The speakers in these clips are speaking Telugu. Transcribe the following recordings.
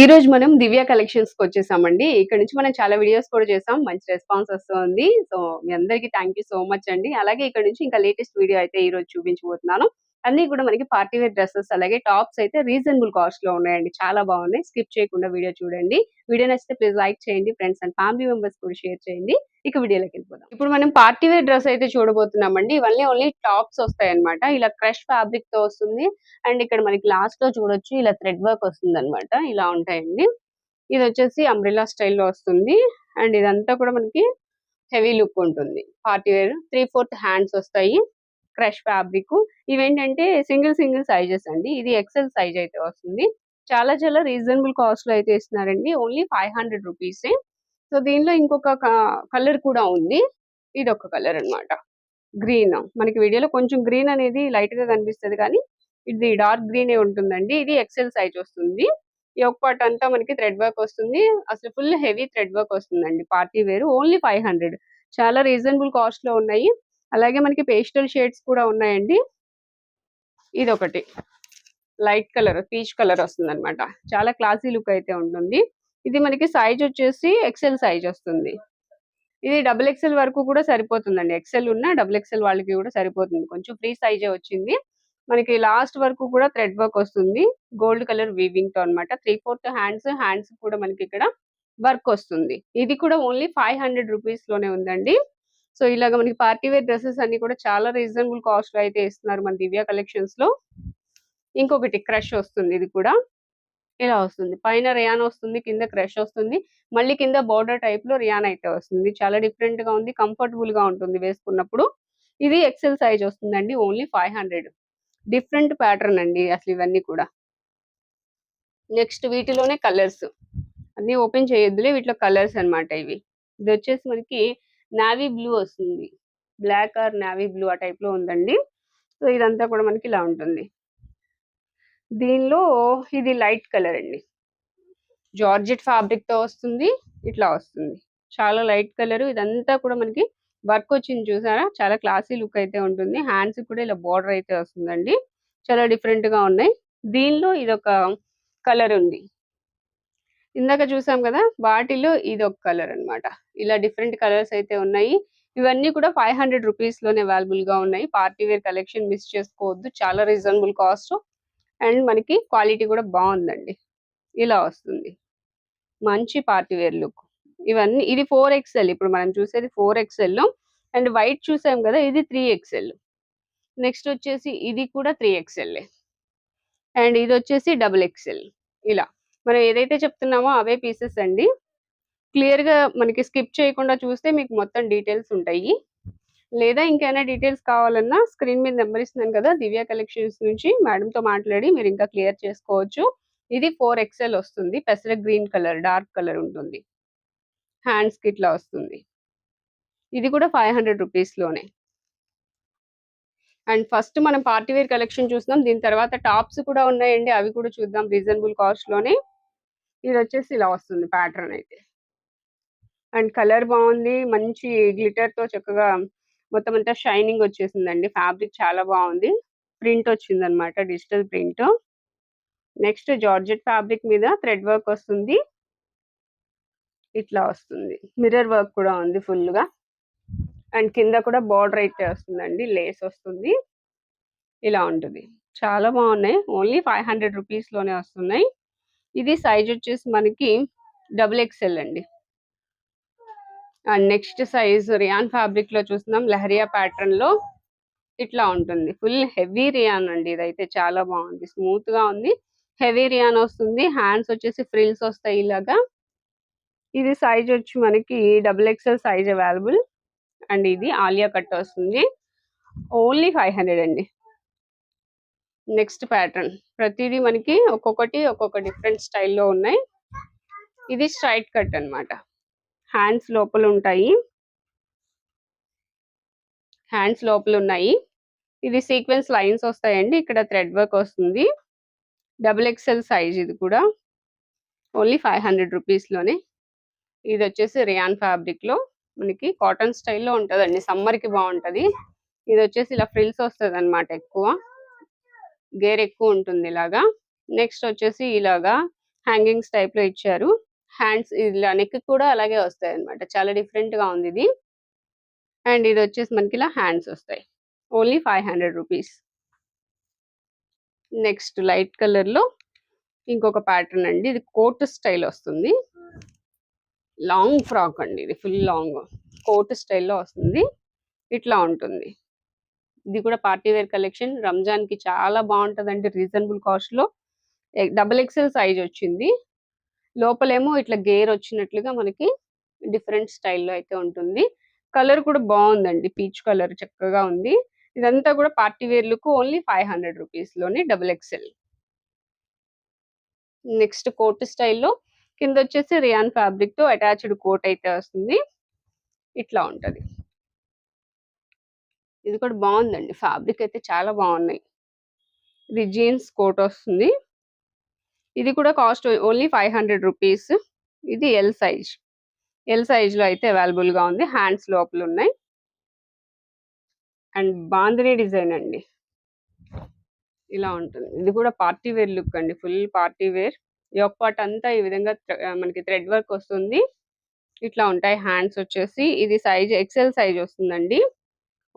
ఈ రోజు మనం దివ్య కలెక్షన్స్కి వచ్చేసామండి. ఇక్కడ నుంచి మనం చాలా వీడియోస్ కూడా చేసాం. మంచి రెస్పాన్స్ వస్తుంది. సో మీ అందరికి థ్యాంక్ యూ సో మచ్ అండి. అలాగే ఇక్కడ నుంచి ఇంకా లేటెస్ట్ వీడియో అయితే ఈ రోజు చూపించబోతున్నాను. అన్ని కూడా మనకి పార్టీ వేర్ డ్రెస్సెస్ అలాగే టాప్స్ అయితే రీజనబుల్ కాస్ట్లో ఉన్నాయండి. చాలా బాగున్నాయి. స్కిప్ చేయకుండా వీడియో చూడండి. వీడియో నచ్చితే ప్లీజ్ లైక్ చేయండి ఫ్రెండ్స్ అండ్ ఫ్యామిలీ మెంబర్స్ కూడా షేర్ చేయండి. ఇక వీడియోలోకి వెళ్ళిపోదాం. ఇప్పుడు మనం పార్టీ వేర్ డ్రెస్ అయితే చూడబోతున్నామండి. ఇవన్నీ ఓన్లీ టాప్స్ వస్తాయి అనమాట ఇలా క్రష్ ఫ్యాబ్రిక్తో వస్తుంది. అండ్ ఇక్కడ మనకి లాస్ట్లో చూడొచ్చు ఇలా థ్రెడ్ వర్క్ వస్తుంది అనమాట ఇలా ఉంటాయండి. ఇది వచ్చేసి అంబ్రిలా స్టైల్లో వస్తుంది. అండ్ ఇదంతా కూడా మనకి హెవీ లుక్ ఉంటుంది. Party wear three fourth hands వస్తాయి. Crush fabric. ఇవేంటంటే సింగిల్ సింగిల్ సైజెస్ అండి. ఇది ఎక్సెల్ సైజ్ అయితే వస్తుంది. చాలా చాలా రీజనబుల్ కాస్ట్లో అయితే ఇస్తున్నారండి. ఓన్లీ ఫైవ్ హండ్రెడ్ రూపీసే. సో దీనిలో ఇంకొక కలర్ కూడా ఉంది. ఇది ఒక కలర్ అన్నమాట. గ్రీన్. మనకి వీడియోలో కొంచెం గ్రీన్ అనేది లైట్గా కనిపిస్తుంది కానీ ఇది డార్క్ గ్రీన్ ఉంటుందండి. ఇది ఎక్సెల్ సైజ్ వస్తుంది. ఈ ఒక పార్ట్ అంతా మనకి థ్రెడ్ వర్క్ వస్తుంది. అసలు ఫుల్ హెవీ థ్రెడ్ వర్క్ వస్తుందండి. Party wear. Only five hundred. చాలా రీజనబుల్ కాస్ట్లో ఉన్నాయి. అలాగే మనకి పేస్టల్ షేడ్స్ కూడా ఉన్నాయండి. ఇది ఒకటి లైట్ కలర్ పీచ్ కలర్ వస్తుంది అనమాట చాలా క్లాసీ లుక్ అయితే ఉంటుంది. ఇది మనకి సైజ్ వచ్చేసి ఎక్సెల్ సైజ్ వస్తుంది. ఇది డబుల్ ఎక్సెల్ వరకు కూడా సరిపోతుందండి. ఎక్సెల్ ఉన్న డబుల్ ఎక్సెల్ వాళ్ళకి కూడా సరిపోతుంది. కొంచెం ఫ్రీ సైజే వచ్చింది. మనకి లాస్ట్ వరకు కూడా థ్రెడ్ వర్క్ వస్తుంది. గోల్డ్ కలర్ వీవింగ్తో అనమాట త్రీ ఫోర్త్ హ్యాండ్స్ హ్యాండ్స్ కూడా మనకి ఇక్కడ వర్క్ వస్తుంది. ఇది కూడా ఓన్లీ ఫైవ్ హండ్రెడ్ రూపీస్లోనే ఉందండి. సో ఇలాగ మనకి పార్టీ వేర్ డ్రెస్సెస్ అన్ని కూడా చాలా రీజనబుల్ కాస్ట్లో అయితే ఇస్తున్నారు మన దివ్య కలెక్షన్స్లో ఇంకొకటి క్రష్ వస్తుంది ఇది కూడా. ఇలా వస్తుంది. పైన రియాన్ వస్తుంది కింద క్రష్ వస్తుంది. మళ్ళీ కింద బోర్డర్ టైప్లో రియాన్ అయితే వస్తుంది. చాలా డిఫరెంట్గా ఉంది కంఫర్టబుల్గా ఉంటుంది వేసుకున్నప్పుడు. ఇది ఎక్సెల్ సైజ్ వస్తుందండి only five hundred. Different pattern అండి అసలు ఇవన్నీ కూడా. నెక్స్ట్ వీటిలోనే కలర్స్. అన్ని ఓపెన్ చేయొద్దులే వీటిలో కలర్స్ అన్నమాట ఇవి. ఇది వచ్చేసి మనకి నావీ బ్లూ వస్తుంది. బ్లాక్ ఆర్ నావీ బ్లూ ఆ టైప్లో ఉందండి. సో ఇదంతా కూడా మనకి ఇలా ఉంటుంది. దీనిలో ఇది లైట్ కలర్ అండి. జార్జెట్ ఫ్యాబ్రిక్తో వస్తుంది ఇట్లా వస్తుంది. చాలా లైట్ కలర్ ఇదంతా కూడా మనకి వర్క్ వచ్చింది చూసారా? చాలా క్లాసీ లుక్ అయితే ఉంటుంది. హ్యాండ్స్ కూడా ఇలా బార్డర్ అయితే వస్తుందండి. చాలా డిఫరెంట్గా ఉన్నాయి. దీనిలో ఇది ఒక కలర్ ఉంది. ఇందాక చూసాం కదా వాటిలో ఇది ఒక కలర్ అన్నమాట. ఇలా డిఫరెంట్ కలర్స్ అయితే ఉన్నాయి. ఇవన్నీ కూడా ఫైవ్ హండ్రెడ్ రూపీస్లోనే అవైలబుల్గా ఉన్నాయి. పార్టీ వేర్ కలెక్షన్ మిస్ చేసుకోవద్దు. చాలా రీజనబుల్ కాస్ట్. అండ్ మనకి క్వాలిటీ కూడా బాగుందండి. ఇలా వస్తుంది. మంచి పార్టీ వేర్ లుక్. ఇవన్నీ ఇది ఫోర్ ఎక్స్ఎల్. ఇప్పుడు మనం చూసేది ఫోర్ ఎక్స్ఎల్. అండ్ వైట్ చూసాం కదా ఇది త్రీ ఎక్స్ఎల్. నెక్స్ట్ వచ్చేసి ఇది కూడా త్రీ ఎక్స్ఎల్ అండ్ ఇది వచ్చేసి డబుల్ ఎక్స్ఎల్. ఇలా. మనం ఏదైతే చెప్తున్నామో అవే పీసెస్ అండి. క్లియర్గా మనకి స్కిప్ చేయకుండా చూస్తే మీకు మొత్తం డీటెయిల్స్ ఉంటాయి. లేదా ఇంకైనా డీటెయిల్స్ కావాలన్నా స్క్రీన్ మీద నెంబర్ ఇస్తున్నాను కదా దివ్య కలెక్షన్స్ నుంచి మేడం తో మాట్లాడి మీరు ఇంకా క్లియర్ చేసుకోవచ్చు. ఇది ఫోర్ ఎక్స్ఎల్ వస్తుంది. పెసర గ్రీన్ కలర్ డార్క్ కలర్ ఉంటుంది. హ్యాండ్స్కి ఇట్లా వస్తుంది. ఇది కూడా ఫైవ్ హండ్రెడ్ రూపీస్లోనే. అండ్ ఫస్ట్ మనం పార్టీవేర్ కలెక్షన్ చూసినాం దీని తర్వాత టాప్స్ కూడా ఉన్నాయండి. అవి కూడా చూద్దాం. రీజనబుల్ కాస్ట్లోనే ఇది వచ్చేసి ఇలా వస్తుంది ప్యాటర్న్ అయితే. అండ్ కలర్ బాగుంది మంచి గ్లిటర్తో చక్కగా మొత్తం అంతా షైనింగ్ వచ్చేసిందండి. ఫ్యాబ్రిక్ చాలా బాగుంది. ప్రింట్ వచ్చింది అనమాట digital print next georgette fabric మీద థ్రెడ్ వర్క్ వస్తుంది. ఇట్లా వస్తుంది. మిర్రర్ వర్క్ కూడా ఉంది ఫుల్గా. అండ్ కింద కూడా బార్డర్ అయితే వస్తుందండి లేస్ వస్తుంది. ఇలా ఉంటుంది. చాలా బాగున్నాయి. ఓన్లీ ఫైవ్ హండ్రెడ్ రూపీస్లోనే వస్తున్నాయి. ఇది సైజ్ వచ్చేసి మనకి డబుల్ ఎక్స్ఎల్ అండి. అండ్ నెక్స్ట్ సైజ్ రియాన్ ఫ్యాబ్రిక్లో చూస్తున్నాం. లహరియా ప్యాటర్న్లో ఇట్లా ఉంటుంది. ఫుల్ హెవీ రియాన్ అండి ఇదైతే. చాలా బాగుంది. స్మూత్గా ఉంది. హెవీ రియాన్ వస్తుంది. హ్యాండ్స్ వచ్చేసి ఫ్రిల్స్ వస్తాయి ఇలాగా. ఇది సైజ్ వచ్చి మనకి double XL size available and ఇది ఆలియా కట్ వస్తుంది. ఓన్లీ ఫైవ్ హండ్రెడ్ అండి. Next pattern. ప్రతిదీ మనకి ఒక్కొక్కటి ఒక్కొక్క డిఫరెంట్ స్టైల్లో ఉన్నాయి. ఇది స్ట్రైట్ కట్ అన్నమాట. హ్యాండ్స్ లోపల ఉంటాయి. హ్యాండ్స్ లోపల ఉన్నాయి. ఇది సీక్వెన్స్ లైన్స్ వస్తాయండి. ఇక్కడ థ్రెడ్ వర్క్ వస్తుంది. డబుల్ ఎక్స్ఎల్ సైజ్ ఇది కూడా. ఓన్లీ ఫైవ్ హండ్రెడ్ రూపీస్లోనే ఇది వచ్చేసి రియాన్ ఫ్యాబ్రిక్లో మనకి కాటన్ స్టైల్లో ఉంటుందండి. సమ్మర్కి బాగుంటది. ఇది వచ్చేసి ఇలా ఫ్రిల్స్ వస్తుంది అనమాట ఎక్కువ. గేర్ ఎక్కువ ఉంటుంది ఇలాగా. నెక్స్ట్ వచ్చేసి ఇలాగా హ్యాంగింగ్స్ టైప్లో ఇచ్చారు. హ్యాండ్స్ ఇలా నెక్ కూడా అలాగే వస్తాయి అనమాట చాలా డిఫరెంట్గా ఉంది ఇది. అండ్ ఇది వచ్చేసి మనకి ఇలా హ్యాండ్స్ వస్తాయి. Only five hundred rupees. Next light కలర్లో ఇంకొక ప్యాటర్న్ అండి. ఇది కోట్ స్టైల్ వస్తుంది. లాంగ్ ఫ్రాక్ అండి ఇది. Full long. కోట్ స్టైల్లో వస్తుంది. ఇట్లా ఉంటుంది. ఇది కూడా పార్టీ వేర్ కలెక్షన్. రంజాన్కి చాలా బాగుంటదండి రీజనబుల్ కాస్ట్లో డబుల్ ఎక్సెల్ సైజ్ వచ్చింది. లోపలేమో ఇట్లా గేర్ వచ్చినట్లుగా మనకి డిఫరెంట్ స్టైల్లో అయితే ఉంటుంది. కలర్ కూడా బాగుందండి పీచ్ కలర్ చక్కగా ఉంది. ఇదంతా కూడా party wear look only five hundred రూపీస్లోని double XL next coat స్టైల్లో కింద వచ్చేసి రియాన్ ఫ్యాబ్రిక్తో అటాచ్డ్ కోట్ అయితే వస్తుంది. ఇట్లా ఉంటది. ఇది కూడా బాగుందండి. ఫ్యాబ్రిక్ అయితే చాలా బాగున్నాయి. ఇది జీన్స్ కోట్ వస్తుంది. ఇది కూడా cost only five hundred rupees. ఇది ఎల్ సైజ్ ఎల్ సైజ్లో అయితే అవైలబుల్గా ఉంది. హ్యాండ్స్ లోపల ఉన్నాయి. అండ్ బాందిని డిజైన్ అండి. ఇలా ఉంటుంది. ఇది కూడా పార్టీ వేర్ లుక్ అండి. Full party wear. యొక్క పార్ట్ అంతా ఈ విధంగా మనకి థ్రెడ్ వర్క్ వస్తుంది. ఇట్లా ఉంటాయి. హ్యాండ్స్ వచ్చేసి. ఇది సైజ్ ఎక్సెల్ సైజ్ వస్తుందండి.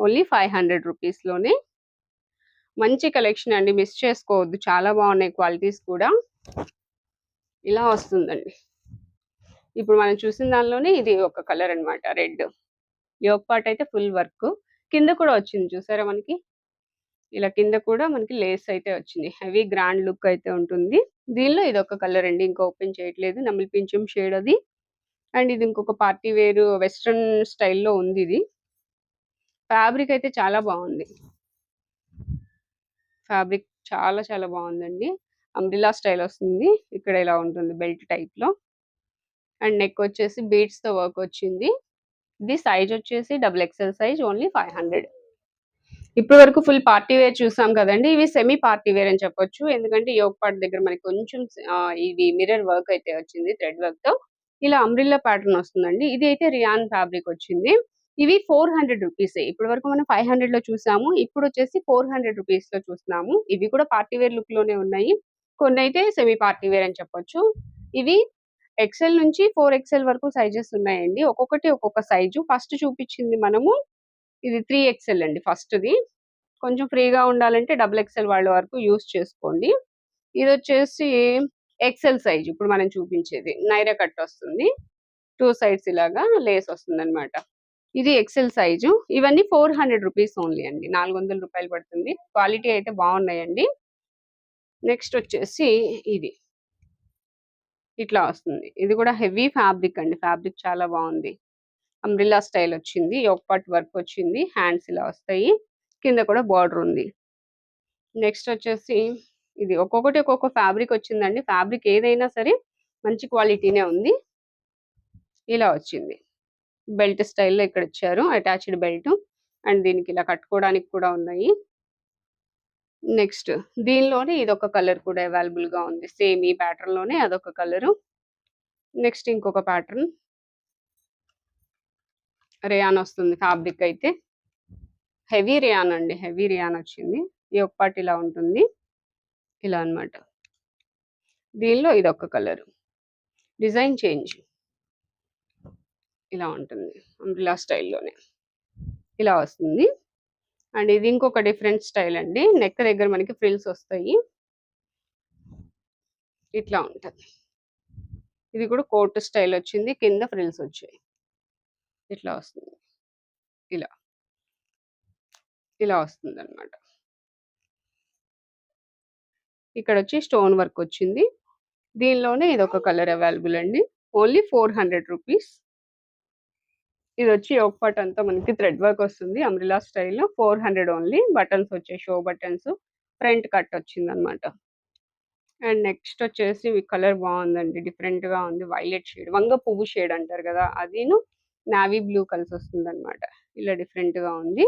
ఓన్లీ ఫైవ్ హండ్రెడ్ రూపీస్లోనే మంచి కలెక్షన్ అండి. మిస్ చేసుకోవద్దు. చాలా బాగున్నాయి క్వాలిటీస్ కూడా. ఇలా వస్తుందండి. ఇప్పుడు మనం చూసిన దానిలోనే ఇది ఒక కలర్ అనమాట రెడ్. యోగ్ పార్ట్ అయితే ఫుల్ వర్క్. కింద కూడా వచ్చింది. చూసారా మనకి? ఇలా కింద కూడా మనకి లేస్ అయితే వచ్చింది. హెవీ గ్రాండ్ లుక్ అయితే ఉంటుంది. దీనిలో ఇది ఒక కలర్ అండి. ఇంకా ఓపెన్ చేయట్లేదు. నమ్మిల్ పింఛం షేడ్ అది. అండ్ ఇది ఇంకొక పార్టీ వేరు వెస్ట్రన్ స్టైల్లో ఉంది ఇది. ఫ్యాబ్రిక్ అయితే చాలా బాగుంది. ఫ్యాబ్రిక్ చాలా చాలా బాగుందండి. అంబ్రిలా స్టైల్ వస్తుంది. ఇక్కడ ఇలా ఉంటుంది బెల్ట్ టైప్లో అండ్ నెక్ వచ్చేసి బీట్స్తో వర్క్ వచ్చింది. ఇది సైజ్ వచ్చేసి double XL size only five hundred. ఇప్పటి వరకు ఫుల్ పార్టీ వేర్ చూసాం కదండి. ఇవి సెమీ పార్టీ వేర్ అని చెప్పొచ్చు. ఎందుకంటే యోగ్ పార్ట్ దగ్గర మనకి కొంచెం ఇది మిర్రర్ వర్క్ అయితే వచ్చింది థ్రెడ్ వర్క్తో ఇలా అంబ్రిల్లా ప్యాటర్న్ వస్తుందండి. ఇది అయితే రియాన్ ఫ్యాబ్రిక్ వచ్చింది. ఇవి ఫోర్ హండ్రెడ్ రూపీస్. ఇప్పటి వరకు మనం ఫైవ్ హండ్రెడ్లో చూసాము. ఇప్పుడు వచ్చేసి ఫోర్ హండ్రెడ్ రూపీస్లో చూస్తున్నాము. ఇవి కూడా పార్టీ వేర్ లుక్లోనే ఉన్నాయి. కొన్ని అయితే సెమీ పార్టీ వేర్ అని చెప్పొచ్చు. ఇవి ఎక్సెల్ నుంచి ఫోర్ ఎక్సెల్ వరకు సైజెస్ ఉన్నాయండి. ఒక్కొక్కటి ఒక్కొక్క సైజు. ఫస్ట్ చూపించింది మనము. ఇది త్రీ ఎక్సెల్ అండి ఫస్ట్ది. కొంచెం ఫ్రీగా ఉండాలంటే డబుల్ ఎక్సెల్ వాళ్ళ వరకు యూస్ చేసుకోండి. ఇది వచ్చేసి ఎక్సెల్ సైజ్. ఇప్పుడు మనం చూపించేది. నైరా కట్ వస్తుంది. టూ సైడ్స్ ఇలాగా లేస్ వస్తుంది అనమాట ఇది ఎక్సెల్ సైజు ఇవన్నీ ఫోర్ హండ్రెడ్ రూపీస్ ఓన్లీ అండి. నాలుగు వందల రూపాయలు పడుతుంది. క్వాలిటీ అయితే బాగున్నాయండి. నెక్స్ట్ వచ్చేసి ఇది. ఇట్లా వస్తుంది. ఇది కూడా హెవీ ఫ్యాబ్రిక్ అండి. ఫ్యాబ్రిక్ చాలా బాగుంది. అంబ్రిల్లా స్టైల్ వచ్చింది. పార్ట్ వర్క్ వచ్చింది. హ్యాండ్స్ ఇలా వస్తాయి. కింద కూడా బార్డర్ ఉంది. నెక్స్ట్ వచ్చేసి ఇది. ఒక్కొక్కటి ఒక్కొక్క ఫ్యాబ్రిక్ వచ్చిందండి. ఫ్యాబ్రిక్ ఏదైనా సరే మంచి క్వాలిటీనే ఉంది. ఇలా వచ్చింది. బెల్ట్ స్టైల్లో ఇక్కడ ఇచ్చారు అటాచ్డ్ బెల్ట్. అండ్ దీనికి ఇలా కట్టుకోవడానికి కూడా ఉన్నాయి. నెక్స్ట్ దీనిలోనే ఇదొక కలర్ కూడా అవైలబుల్గా ఉంది. సేమ్ ఈ ప్యాటర్న్లోనే అదొక కలరు. నెక్స్ట్ ఇంకొక ప్యాటర్న్. రేయాన్ వస్తుంది ఫ్యాబ్రిక్ అయితే. హెవీ రియాన్ అండి. హెవీ రియాన్ వచ్చింది. ఈ ఒక ఇలా ఉంటుంది. ఇలా అనమాట దీనిలో ఇది ఒక కలర్. Design change. ఇలా ఉంటుంది. అంబ్రిలా స్టైల్లోనే. ఇలా వస్తుంది. అండ్ ఇది ఇంకొక డిఫరెంట్ స్టైల్ అండి. నెక్ దగ్గర మనకి ఫ్రిల్స్ వస్తాయి. ఇట్లా ఉంటుంది. ఇది కూడా కోట్ స్టైల్ వచ్చింది. కింద ఫ్రిల్స్ వచ్చాయి. ఇట్లా వస్తుంది. ఇలా. ఇలా వస్తుంది అనమాట ఇక్కడ వచ్చి స్టోన్ వర్క్ వచ్చింది. దీనిలోనే ఇది ఒక కలర్ అవైలబుల్ అండి. Only four hundred rupees. ఇది వచ్చి యోక్ పార్ట్ అంతా మనకి థ్రెడ్ వర్క్ వస్తుంది umbrella style. Four hundred only. Buttons వచ్చాయి షో బటన్స్. ఫ్రంట్ కట్ వచ్చింది అనమాట అండ్ నెక్స్ట్ వచ్చేసి కలర్ బాగుందండి. డిఫరెంట్గా ఉంది. Violet shade. వంగ పువ్వు షేడ్ అంటారు కదా అదిను నావీ బ్లూ కలిసి వస్తుంది అనమాట ఇలా డిఫరెంట్గా ఉంది.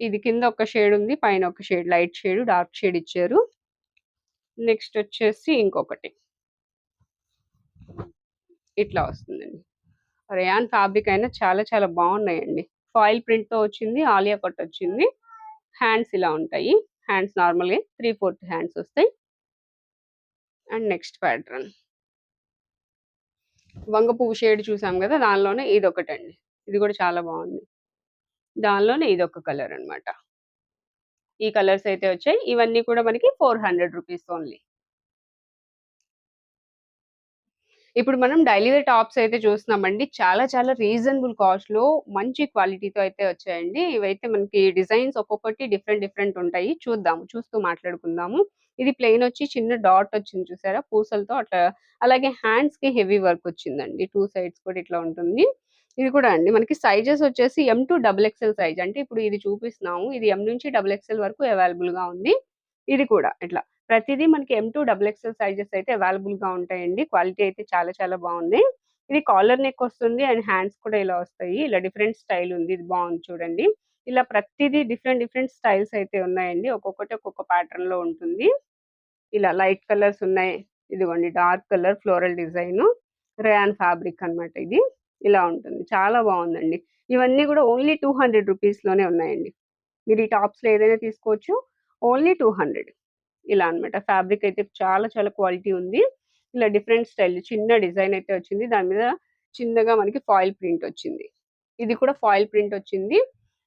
ఇది కింద ఒక షేడ్ ఉంది పైన ఒక shade. Light shade dark shade ఇచ్చారు. నెక్స్ట్ వచ్చేసి ఇంకొకటి. ఇట్లా వస్తుందండి. రేయాన్ ఫ్యాబ్రిక్ అయినా చాలా చాలా బాగున్నాయండి. ఫాయిల్ ప్రింట్తో వచ్చింది ఆలియా కట్ వచ్చింది. హ్యాండ్స్ ఇలా ఉంటాయి. హ్యాండ్స్ నార్మల్గా త్రీ ఫోర్త్ హ్యాండ్స్ వస్తాయి. అండ్ నెక్స్ట్ ప్యాటర్న్ వంగ పువ్వు షేడ్ చూసాం కదా దానిలోనే ఇది ఒకటండి ఇది కూడా చాలా బాగుంది. దానిలోనే ఇది ఒక కలర్ అన్నమాట. ఈ కలర్స్ అయితే వచ్చాయి. ఇవన్నీ కూడా మనకి ఫోర్ హండ్రెడ్ రూపీస్ ఓన్లీ ఇప్పుడు మనం డైలీ వేర్ టాప్స్ అయితే చూస్తున్నామండి. చాలా చాలా రీజనబుల్ కాస్ట్లో మంచి క్వాలిటీతో అయితే వచ్చాయండి. ఇవైతే మనకి డిజైన్స్ ఒక్కొక్కటి డిఫరెంట్ డిఫరెంట్ ఉంటాయి. చూద్దాము చూస్తూ మాట్లాడుకుందాము. ఇది ప్లెయిన్ వచ్చి చిన్న డాట్ వచ్చింది చూసారా? పూసలతో అట్లా అలాగే హ్యాండ్స్కి హెవీ వర్క్ వచ్చిందండి. టూ సైడ్స్ కూడా ఇట్లా ఉంటుంది. ఇది కూడా అండి. మనకి సైజెస్ వచ్చేసి M to double XL size. అంటే ఇప్పుడు ఇది చూపిస్తున్నాము. ఇది ఎం నుంచి డబుల్ ఎక్స్ఎల్ వరకు అవైలబుల్గా ఉంది. ఇది కూడా ఇట్లా. ప్రతిదీ మనకి M to double XL sizes అయితే అవైలబుల్గా ఉంటాయండి. క్వాలిటీ అయితే చాలా చాలా బాగుంది. ఇది కాలర్ నెక్ వస్తుంది అండ్ హ్యాండ్స్ కూడా ఇలా వస్తాయి. ఇలా డిఫరెంట్ స్టైల్ ఉంది. ఇది బాగుంది చూడండి. ఇలా ప్రతిదీ డిఫరెంట్ డిఫరెంట్ స్టైల్స్ అయితే ఉన్నాయండి. ఒక్కొక్కటి ఒక్కొక్క ప్యాటర్న్లో ఉంటుంది. ఇలా లైట్ కలర్స్ ఉన్నాయి. ఇదిగోండి dark colour floral design rayon fabric అన్నమాట ఇది. ఇలా ఉంటుంది. చాలా బాగుందండి. ఇవన్నీ కూడా ఓన్లీ టూ హండ్రెడ్ రూపీస్లోనే ఉన్నాయండి. మీరు ఈ టాప్స్లో ఏదైనా తీసుకోవచ్చు. ఓన్లీ టూ హండ్రెడ్ ఇలా అన్నమాట. ఫ్యాబ్రిక్ అయితే చాలా చాలా క్వాలిటీ ఉంది. ఇలా డిఫరెంట్ స్టైల్ చిన్న డిజైన్ అయితే వచ్చింది. దాని మీద చిన్నగా మనకి ఫాయిల్ ప్రింట్ వచ్చింది. ఇది కూడా ఫాయిల్ ప్రింట్ వచ్చింది.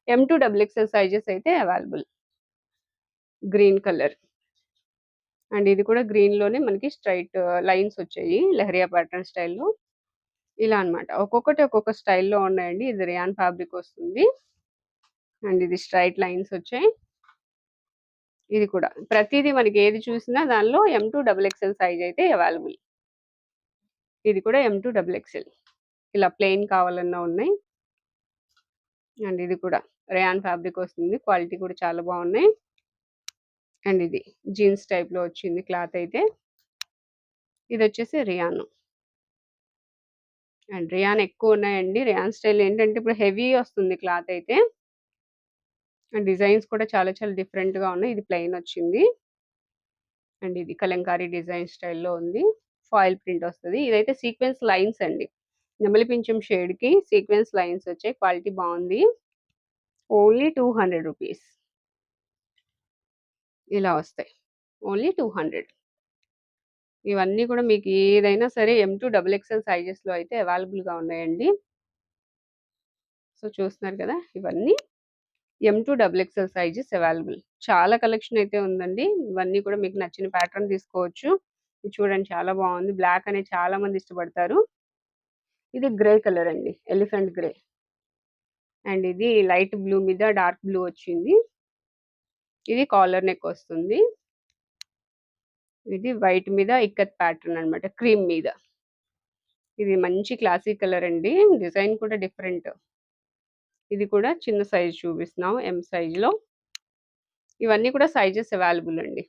M to double XL sizes అయితే అవైలబుల్. Green colour. అండ్ ఇది కూడా గ్రీన్లోనే మనకి స్ట్రైట్ లైన్స్ వచ్చాయి. లెహరియా ప్యాటర్న్ స్టైల్లో ఇలా అన్నమాట. ఒక్కొక్కటి ఒక్కొక్క స్టైల్లో ఉన్నాయండి. ఇది రియాన్ ఫ్యాబ్రిక్ వస్తుంది. అండ్ ఇది స్ట్రైట్ లైన్స్ వచ్చాయి. ఇది కూడా. ప్రతిదీ మనకి ఏది చూసినా దానిలో M to double XL size అయితే అవైలబుల్ ఇది కూడా ఎం టూ డబుల్ ఎక్సెల్ ఇలా ప్లెయిన్ కావాలన్నా ఉన్నాయి. అండ్ ఇది కూడా రేయాన్ ఫ్యాబ్రిక్ వస్తుంది. క్వాలిటీ కూడా చాలా బాగున్నాయి. అండ్ ఇది జీన్స్ టైప్లో వచ్చింది క్లాత్ అయితే. ఇది వచ్చేసి రియాన్ అండ్ రియాన్ ఎక్కువ ఉన్నాయండి. రియాన్ స్టైల్ ఏంటంటే ఇప్పుడు హెవీ వస్తుంది క్లాత్ అయితే. డిజైన్స్ కూడా చాలా చాలా డిఫరెంట్గా ఉన్నాయి. ఇది ప్లెయిన్ వచ్చింది. అండ్ ఇది కలంకారీ డిజైన్ స్టైల్లో ఉంది. ఫాయిల్ ప్రింట్ వస్తుంది. ఇదైతే సీక్వెన్స్ లైన్స్ అండి. నెమలి పింఛం షేడ్కి సీక్వెన్స్ లైన్స్ వచ్చాయి. క్వాలిటీ బాగుంది. Only two hundred rupees. ఇలా వస్తాయి. Only two hundred. ఇవన్నీ కూడా మీకు ఏదైనా సరే ఎం టూ డబుల్ ఎక్స్ఎల్ సైజెస్లో అయితే అవైలబుల్గా ఉన్నాయండి. సో చూస్తున్నారు కదా ఇవన్నీ. M to double XL sizes available చాలా కలెక్షన్ అయితే ఉందండి. ఇవన్నీ కూడా మీకు నచ్చిన ప్యాటర్న్ తీసుకోవచ్చు. చూడండి చాలా బాగుంది. బ్లాక్ అనేది చాలా మంది ఇష్టపడతారు. ఇది గ్రే కలర్ అండి. ఎలిఫెంట్ గ్రే అండ్ ఇది లైట్ బ్లూ మీద డార్క్ బ్లూ వచ్చింది. ఇది కాలర్ నెక్ వస్తుంది. ఇది వైట్ మీద ఇక్కత్ ప్యాటర్న్ అన్నమాట. క్రీమ్ మీద. ఇది మంచి క్లాసిక్ కలర్ అండి. డిజైన్ కూడా డిఫరెంట్ ఇది కూడా చిన్న సైజ్ చూపిస్తున్నాం ఎం సైజులో ఇవన్నీ కూడా సైజెస్ అవైలబుల్ అండి.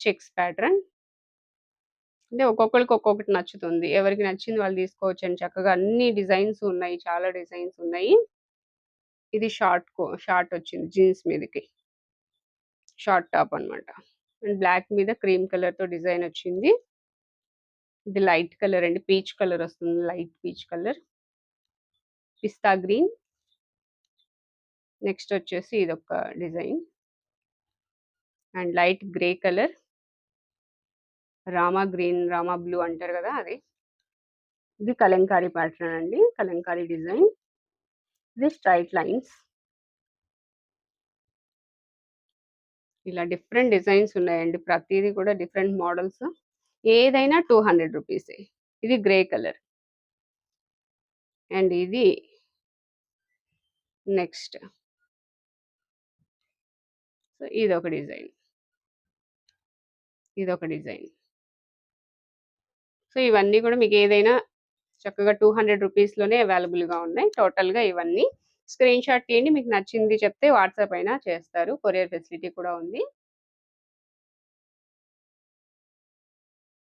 చెక్స్ ప్యాటర్న్ అంటే ఒక్కొక్కరికి ఒక్కొక్కటి నచ్చుతుంది. ఎవరికి నచ్చింది వాళ్ళు తీసుకోవచ్చు అని చక్కగా అన్ని డిజైన్స్ ఉన్నాయి. చాలా డిజైన్స్ ఉన్నాయి. ఇది షార్ట్ షార్ట్ వచ్చింది జీన్స్ మీదకి. షార్ట్ టాప్ అన్నమాట. అండ్ బ్లాక్ మీద క్రీమ్ కలర్తో డిజైన్ వచ్చింది. ఇది లైట్ కలర్ అండి. పీచ్ కలర్ వస్తుంది. లైట్ పీచ్ కలర్ పిస్తా గ్రీన్. నెక్స్ట్ వచ్చేసి ఇది ఒక design. And light grey colour. Rama green Rama blue అంటారు కదా అది. ఇది కలంకారీ ప్యాటర్న్ అండి కలంకారీ డిజైన్. ఇది స్ట్రైట్ లైన్స్. ఇలా డిఫరెంట్ డిజైన్స్ ఉన్నాయండి ప్రతిదీ కూడా డిఫరెంట్ మోడల్స్. ఏదైనా టూ హండ్రెడ్ రూపీసే. ఇది గ్రే కలర్. అండ్ ఇది నెక్స్ట్. సో ఇది ఒక డిజైన్. ఇది ఒక డిజైన్. సో ఇవన్నీ కూడా మీకు ఏదైనా చక్కగా టూ హండ్రెడ్ రూపీస్లోనే అవైలబుల్గా ఉన్నాయి. టోటల్గా ఇవన్నీ స్క్రీన్ షాట్ తీయండి. మీకు నచ్చింది చెప్తే వాట్సాప్ అయినా చేస్తారు. కొరియర్ ఫెసిలిటీ కూడా ఉంది.